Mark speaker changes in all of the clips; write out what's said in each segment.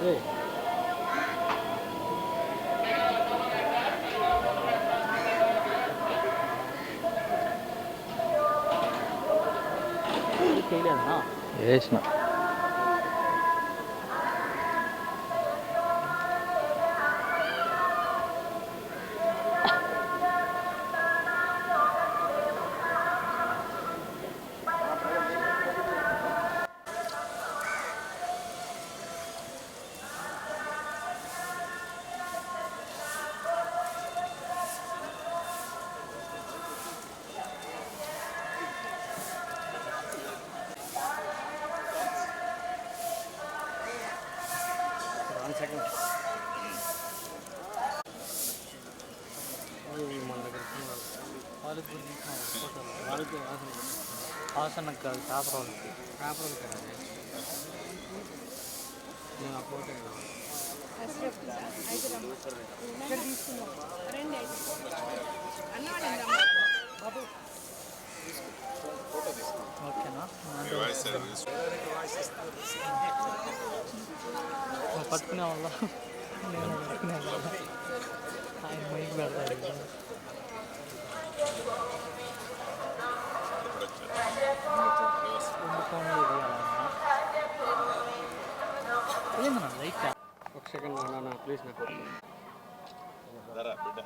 Speaker 1: వేసిన
Speaker 2: one second వాళ్ళకి వాళ్ళకి కాదు పేపర్ వాళ్ళకి పేపర్ కదా నేను ఓకేనా పట్టుకునే వాళ్ళ నేను పట్టుకునే వాళ్ళ ఆయన మైక్ పెడతాడు. ఏందన్నా ఒక సెకండ్ నాన్న ప్లీజ్ నాకు.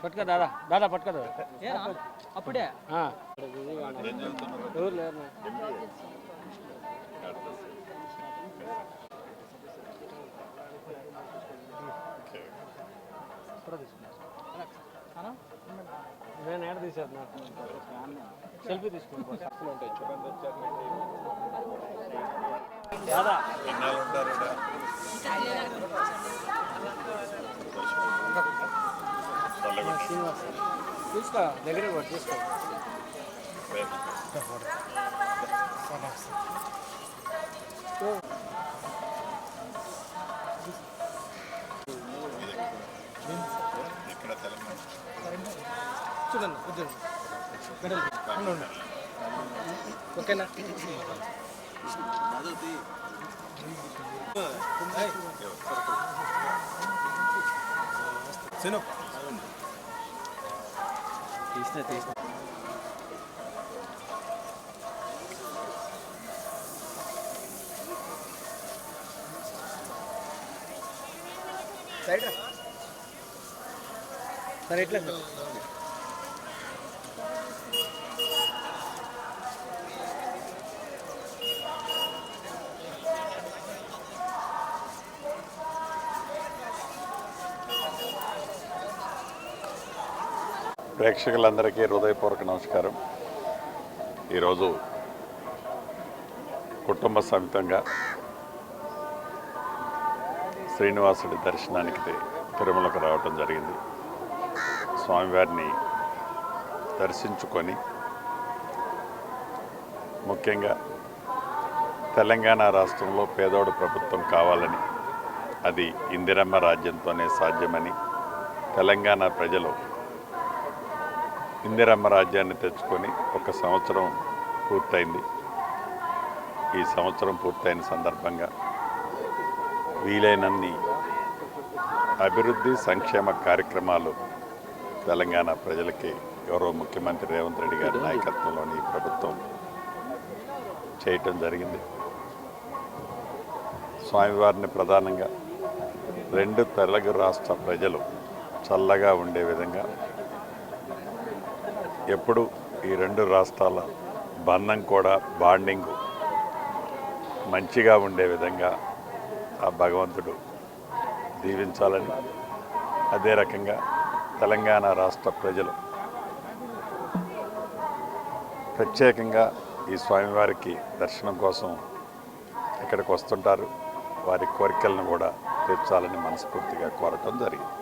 Speaker 2: పట్టుకో దాదా దాదా పట్టుకో దాదా అప్పుడే? ఎవరు లేరు తీసారు నాకు సెల్ఫీ తీసుకున్నాను దాదా శ్రీనివాస్ తీసుకో దగ్గర తీసుకో చూడండి కూర్చోండి మెడల్ ఉండు, ఓకేనా? తీసిన తీసిన సైడ్ సరే ఇట్లా
Speaker 3: ప్రేక్షకులందరికీ హృదయపూర్వక నమస్కారం. ఈరోజు కుటుంబ సమితంగా శ్రీనివాసుడి దర్శనానికి తిరుమలకు రావటం జరిగింది. స్వామివారిని దర్శించుకొని ముఖ్యంగా తెలంగాణ రాష్ట్రంలో పేదోడు ప్రభుత్వం కావాలని అది ఇందిరమ్మ రాజ్యంతోనే సాధ్యమని తెలంగాణ ప్రజలు ఇందిరమ్మ రాజ్యాన్ని తెచ్చుకొని ఒక సంవత్సరం పూర్తయింది. ఈ సంవత్సరం పూర్తయిన సందర్భంగా వీలైనన్ని అభివృద్ధి సంక్షేమ కార్యక్రమాలు తెలంగాణ ప్రజలకి గౌరవ ముఖ్యమంత్రి రేవంత్ రెడ్డి గారి నాయకత్వంలోని ప్రభుత్వం చేయటం జరిగింది. స్వామివారిని ప్రధానంగా రెండు తెలుగు రాష్ట్ర ప్రజలు చల్లగా ఉండే విధంగా ఎప్పుడు ఈ రెండు రాష్ట్రాల బంధం కూడా బాండింగ్ మంచిగా ఉండే విధంగా ఆ భగవంతుడు దీవించాలని అదే రకంగా తెలంగాణ రాష్ట్ర ప్రజలు ప్రత్యేకంగా ఈ స్వామివారికి దర్శనం కోసం ఇక్కడికి వస్తుంటారు. వారి కోరికలను కూడా తీర్చాలని మనస్ఫూర్తిగా కోరటం జరిగింది.